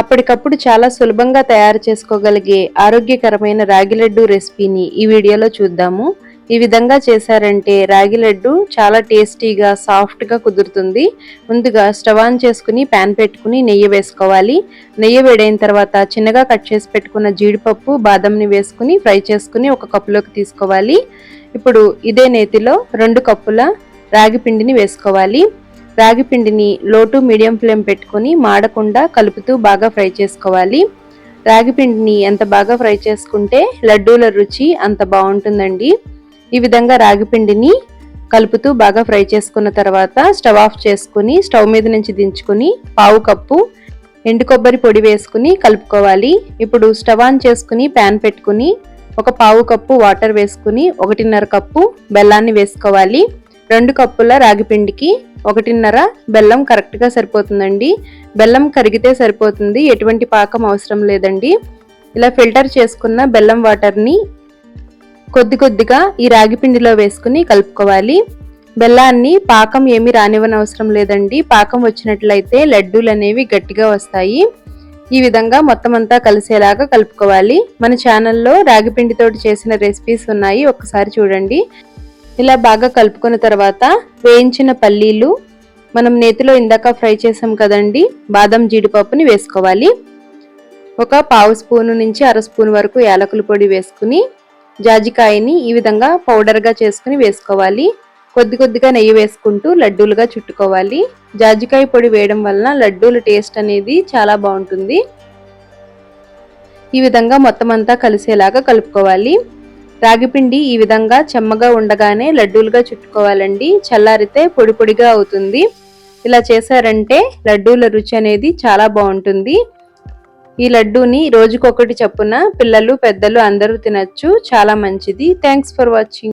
అప్పటికప్పుడు చాలా సులభంగా తయారు చేసుకోగలిగే ఆరోగ్యకరమైన రాగి లడ్డు రెసిపీని ఈ వీడియోలో చూద్దాము. ఈ విధంగా చేశారంటే రాగి లడ్డు చాలా టేస్టీగా సాఫ్ట్గా కుదురుతుంది. ముందుగా స్టవ్ ఆన్ చేసుకుని ప్యాన్ పెట్టుకుని నెయ్యి వేసుకోవాలి. నెయ్యి వేడైన తర్వాత చిన్నగా కట్ చేసి పెట్టుకున్న జీడిపప్పు బాదంని వేసుకుని ఫ్రై చేసుకుని ఒక కప్పులోకి తీసుకోవాలి. ఇప్పుడు ఇదే నేతిలో రెండు కప్పుల రాగి పిండిని వేసుకోవాలి. రాగి పిండిని లో టు మీడియం ఫ్లేమ్ పెట్టుకొని మాడకుండా కలుపుతూ బాగా ఫ్రై చేసుకోవాలి. రాగి పిండిని ఎంత బాగా ఫ్రై చేసుకుంటే లడ్డూల రుచి అంత బాగుంటుందండి. ఈ విధంగా రాగి పిండిని కలుపుతూ బాగా ఫ్రై చేసుకున్న తర్వాత స్టవ్ ఆఫ్ చేసుకుని స్టవ్ మీద నుంచి దించుకుని పావు కప్పు ఎండు కొబ్బరి పొడి వేసుకుని కలుపుకోవాలి. ఇప్పుడు స్టవ్ ఆన్ చేసుకుని ప్యాన్ పెట్టుకుని ఒక పావు కప్పు వాటర్ వేసుకుని ఒకటిన్నర కప్పు బెల్లాన్ని వేసుకోవాలి. రెండు కప్పుల రాగిపిండికి ఒకటిన్నర బెల్లం కరెక్ట్గా సరిపోతుందండి. బెల్లం కరిగితే సరిపోతుంది ఎటువంటి పాకం అవసరం లేదండి. ఇలా ఫిల్టర్ చేసుకున్న బెల్లం వాటర్ని కొద్ది కొద్దిగా ఈ రాగి పిండిలో వేసుకుని కలుపుకోవాలి. బెల్లాన్ని పాకం ఏమీ రానివ్వనవసరం లేదండి. పాకం వచ్చినట్లయితే లడ్డూలు అనేవి గట్టిగా వస్తాయి. ఈ విధంగా మొత్తం అంతా కలిసేలాగా కలుపుకోవాలి. మన ఛానల్లో రాగి పిండితోటి చేసిన రెసిపీస్ ఉన్నాయి. ఒకసారి చూడండి. ఇలా బాగా కలుపుకున్న తర్వాత వేయించిన పల్లీలు మనం నేతిలో ఇందాక ఫ్రై చేసాం కదండి బాదం జీడిపప్పుని వేసుకోవాలి. ఒక పావు స్పూను నుంచి అర స్పూన్ వరకు యాలకుల పొడి వేసుకుని జాజికాయని ఈ విధంగా పౌడర్గా చేసుకుని వేసుకోవాలి. కొద్ది కొద్దిగా నెయ్యి వేసుకుంటూ లడ్డూలుగా చుట్టుకోవాలి. జాజికాయ పొడి వేయడం వలన లడ్డూల టేస్ట్ అనేది చాలా బాగుంటుంది. ఈ విధంగా మొత్తం అంతా కలిసేలాగా కలుపుకోవాలి. రాగిపిండి ఈ విధంగా చెమ్మగా ఉండగానే లడ్డూలుగా చుట్టుకోవాలండి. చల్లారితే పొడి పొడిగా అవుతుంది. ఇలా చేశారంటే లడ్డూల రుచి అనేది చాలా బాగుంటుంది. ఈ లడ్డూని రోజుకొకటి చప్పున పిల్లలు పెద్దలు అందరూ తినచ్చు. చాలా మంచిది. Thanks for watching